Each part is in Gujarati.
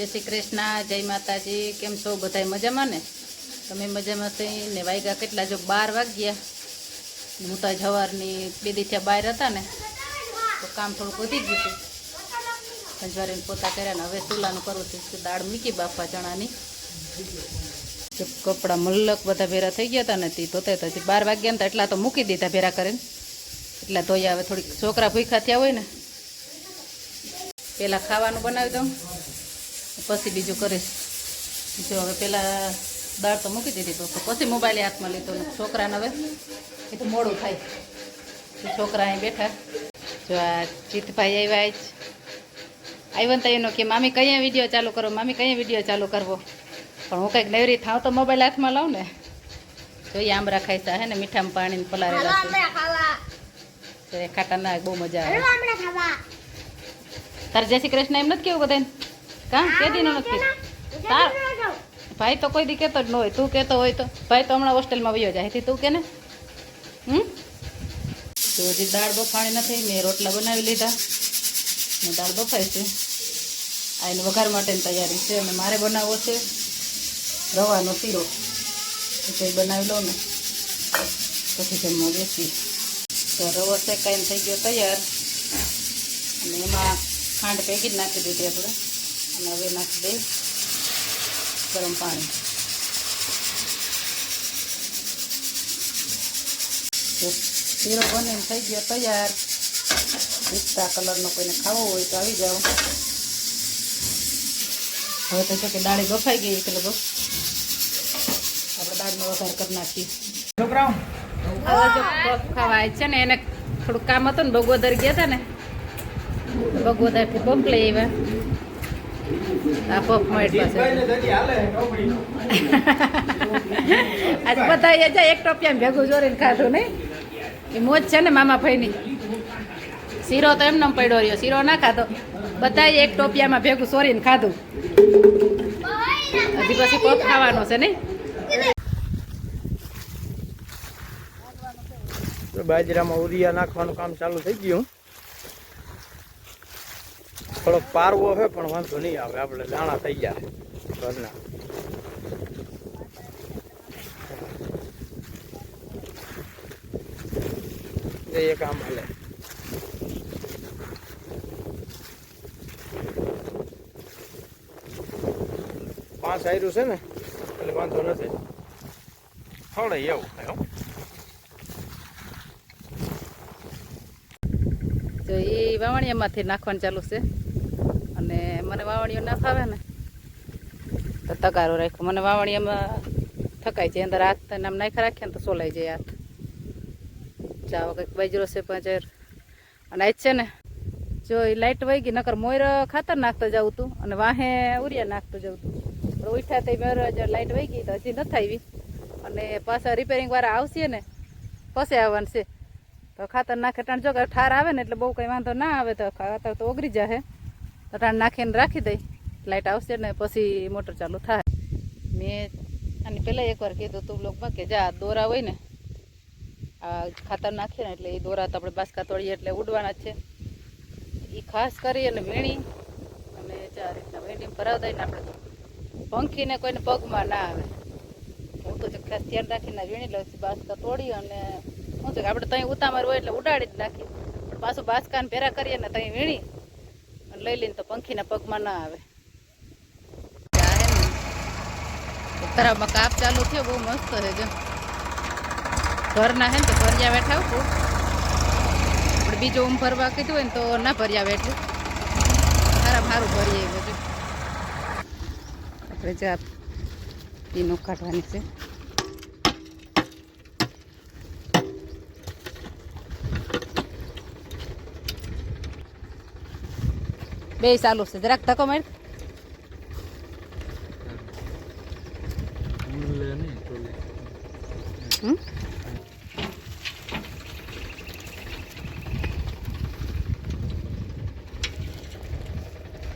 જય શ્રી કૃષ્ણ, જય માતાજી, કેમ છો? બધા મજામાં ને? તમે મજામાં થઈ ને વાગ્યા કેટલા? જો બાર વાગ્યા. હું તો જવારની બે દીથિયા બહાર હતા ને, તો કામ થોડુંક વધી ગયું હતું. પંજવારીને પોતા કર્યા ને, હવે ચૂલાનું કરું છું દાળ મૂકી બાપા ચણાની. કપડાં મલ્લક બધા ભેરા થઈ ગયા હતા ને, તે ધોતા હતા બાર વાગ્યા ને, તો એટલા તો મૂકી દીધા ભેરા કરીને એટલા ધોયા હવે થોડીક છોકરા ભૂખા થયા હોય ને. પહેલાં ખાવાનું બનાવી દઉં. પછી બીજું કરીશ. જો હવે પહેલાં દાળ તો મૂકી દીધી તો પછી મોબાઈલ હાથમાં લીધો. છોકરાને હવે એ તો મોડું થાય. છોકરા અહીં બેઠા. જો આ જીતભાઈ આવ્યા જ આવ્યો ને એનો કે મામી કયા વીડિયો ચાલુ કરો? મામી કયા વીડિયો ચાલુ કરવો? પણ હું કંઈક નવરી થાવ તો મોબાઈલ હાથમાં લઉં ને. જોઈએ આમરા ખાઈતા હે ને મીઠામાં પાણી ત્યારે ખાટા ના બહુ મજા આવે. તારે જય શ્રી કૃષ્ણ એમ નથી કેવું બધાને? કા? કે દી નથી. તાર ભાઈ તો કોઈ દી કહેતો જ ન હોય. તું કહેતો હોય તો. ભાઈ તો હમણાં હોસ્ટેલમાં વયો જાય. તું કે ને? હમ? તો હજી દાળ બફાણી નથી. મેં રોટલા બનાવી લીધા. ને દાળ બફાય છે. આ એને વઘાર માટેની તૈયારી છે અને મારે બનાવવો છે રવાનો શીરો. તો બનાવી લઉં ને. પછી જમવા બેસી. તો રવો શેકાઈને થઈ ગયો તૈયાર. અને એમાં ખાંડ પેકી જ નાખી દીધી આપણે. અને હવે નાખી દઈ ગરમ પાણી. શીરો બને થઈ ગયો તૈયાર. પિસ્તા કલરનો કોઈને ખાવો હોય તો આવી જાઓ. હવે તો જો કે દાળી બફાઈ ગઈ એટલે બસ. આપણે દાળનો વઘાર કરી નાખીએ. છોકરાઓ હવે જો પફ ખાવા આવે છે ને, એને થોડું કામ હતું ને બગોદર ગયા હતા ને બગોદરથી બોકલે આવ્યા. આ એક ટોપિયા ભેગું જોરીને ખાધું નહીં? એ મોજ છે ને મામા ભાઈની? શીરો તો એમને પડ્યો રહ્યો. શીરો ના ખાધો. બધા એક ટોપિયામાં ભેગું સોરીને ખાધું. હજી પછી પફ ખાવાનો છે નહીં? બાજરામાં ઉરિયા નાખવાનું કામ ચાલુ થઈ ગયું. થોડોક પારવો છે પણ વાંધો નહીં આવે. આપણે દાણા થઈ ગયા ઘરના. એ કામ હાલે. પાંચ આવ્યું છે ને, એટલે વાંધો નથી. થોડે એવું થાય તો એ વાવણીયામાંથી નાખવાનું ચાલુ છે. અને મને વાવણીઓ ના ફાવે ને, તો તગારો રાખ્યો. મને વાવણીઓમાં થકાય છે અંદર હાથ આમ નાખી રાખીએ ને તો સોલાઈ જાય હાથ. ચાવો કંઈક બાજરો છે પાંચેર અને આજ છે ને, જો એ લાઇટ વહી ગઈ, નકર મોર ખાતર નાખતો જાઉં તું અને વાહે ઉરિયા નાખતો જાઉં તું. પણ ઉઠ્યા તે મોર લાઇટ વહી ગઈ તો હજી નથી આવી. અને પાછા રિપેરિંગ વાળા આવશે ને, પછી આવવાનું છે. તો ખાતર નાખે ટાણ જો ઠાર આવે ને એટલે બહુ કંઈ વાંધો ના આવે તો ખાતર તો ઓગરી જાય તો નાખીને રાખી દઈ. લાઇટ આવશે ને પછી મોટર ચાલુ થાય. મેં આની પહેલાં એકવાર કીધું તું લોકમાં કે જા, દોરા હોય ને, આ ખાતર નાખીએ ને એટલે એ દોરા તો આપણે બાસકા તોડીએ એટલે ઉડવાના છે. એ ખાસ કરી અને વીણી અને ચાર રીતના વીણી ભરાવ દઈને આપણે પંખીને કોઈને પગમાં ના આવે. હું તો ખાસ ધ્યાન રાખીને વીણી લઉં છું, બાસકા તોડી અને શું છે આપણે ત્યાં ઉતામર હોય એટલે ઉડાડી જ પણ પાછું બાસકાને ભેરા કરીએ ને ત્યાં વીણી. લઈ લઈને તો પંખીના પગમાં ના આવે. ઉત્તરામાં કાપ ચાલુ થયો, બહુ મસ્ત છે જો. ઘરના હે ને તો ભર્યા બેઠા આવું આપણે બીજું ઊમ ભરવા કીધું હોય ને તો ના ભર્યા બેઠું. સારા સારું ભરીએ બધું આપણે જા પીનું કાઢવાની છે. બે ચાલુ છે. જરાક ધક્કો માર.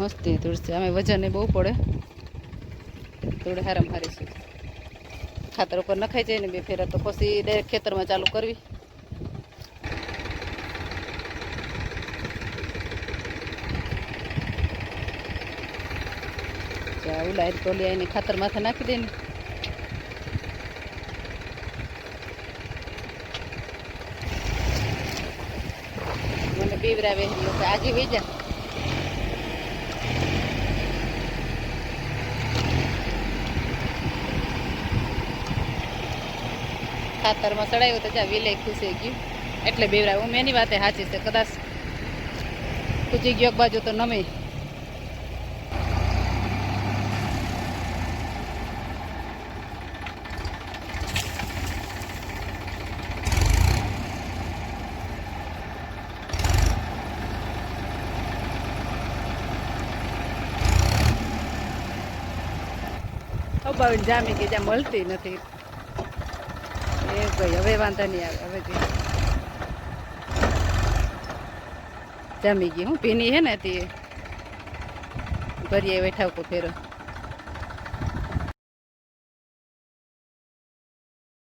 મસ્તી તુલસી. અમે વજન બહુ પડે. થોડે હારામ હારી છે. ખાતર ઉપર નખાઈ જાય ને બે ફેરા તો પછી ડાયરેક્ટ ખેતરમાં ચાલુ કરવી. ત્યાં ઉલાય તો લે એને ખાતર માથે નાખી દે ને મને પીવરાવે એટલે કે આજે વેજા ખાતરમાં ચડાવ્યું તો જ્યાં વિલે ખુશી ગયું. એટલે બેવરાય હું એની વાતે સાચી છે, કદાચ. ખૂચી ગયો બાજુ તો નમે. અબાવીને જામી કે જ્યાં મળતી નથી. એ ભાઈ, હવે વાંધો નહીં આવે, હવે જામી ગઈ, હું ભીની હે ને તે ભરીએ ઉપર ફેરો.